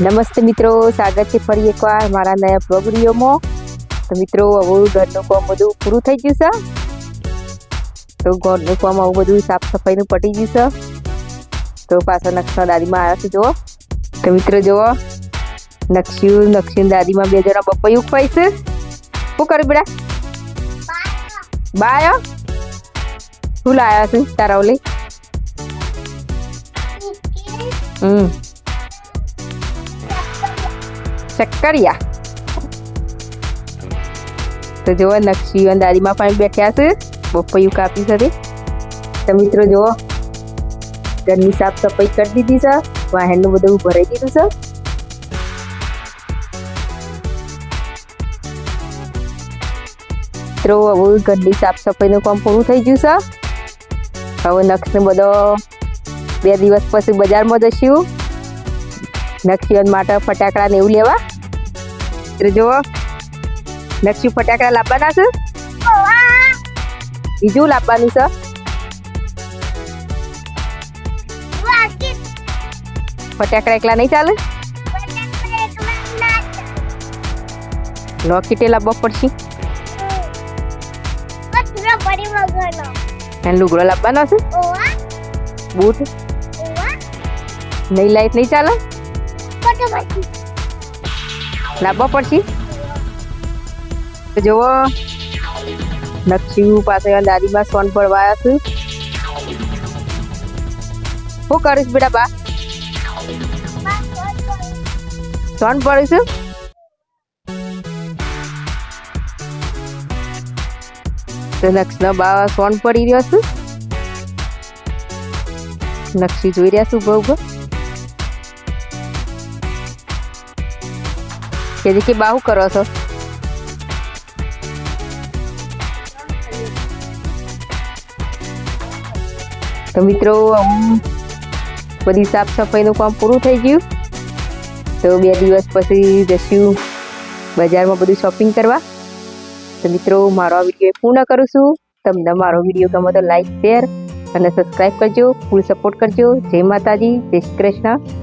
નમસ્તે મિત્રો સ્વાગત છે ફરી એકવાર મારા નયા બ્લોગ વિડીયોમાં તો મિત્રો આવું ઘરનું કામ બધું પૂરું થઈ ગયું છે? તો ઘરનું કામ આવું બધું સાફ સફાઈનું પટી ગયું છે. તો પાછા નકશા દાદીમાં આવ્યા છે જુઓ. તો મિત્રો જુઓ. નક્ષિયું નક્ષી દાદીમાં બે જણા બપૈયું ઉખવાય છે. શું કર્યું બેટા? બાયો. શું લાવ્યા છે તારા ઓલી? હમ. શક્કરિયા તો જુઓ નક્ષી અને દાદીમાં પણ બેઠ્યા છે. બપૈયું કાપી છે તો. મિત્રો જુઓ, ઘરની સાફ સફાઈ કરી દીધી છે. વાહનનું બધું ભરાઈ દીધું છે. મિત્રો, હવે ઘરની સાફ સફાઈનું કામ પૂરું થઈ ગયું છે. હવે નક્ષને બધો બે દિવસ પછી બજારમાં જશું. નક્ષીવન માટે ફટાકડા ને એવું લેવા. એટલે જુઓ નકશી ફટાકડા લાવવાના છે? બીજું લાવવાનું છે? ફટાકડા એકલા નહીં ચાલે? લોકેટે લાવવા પડશે. લુગડો લાવવાનો છે? બૂટ? નહીં લાઈટ નહીં ચાલે? લાવવા પડશે. જુઓ નક્ષી પાસે દાદીમાં સોન પડવાયા છું. શું કરીશ બેટા બા? સોન પડીશું તો નક્ષનો બા સોન પડી રહ્યો છું. નક્ષી જોઈ રહ્યા છું બહુ કે કે બાહુ કરો છો. તો મિત્રો બધી સાફ સફાઈનું કામ પૂરું થઈ ગયું. તો બે દિવસ પછી જશું બજારમાં બધું શોપિંગ કરવા. તો મિત્રો, મારો આ વીડિયો પૂર્ણ કરું છું. તમને મારો વીડિયો ગમે તો લાઈક શેર અને સબસ્ક્રાઈબ કરજો. ફૂલ સપોર્ટ કરજો. જય માતાજી. જય શ્રી કૃષ્ણ.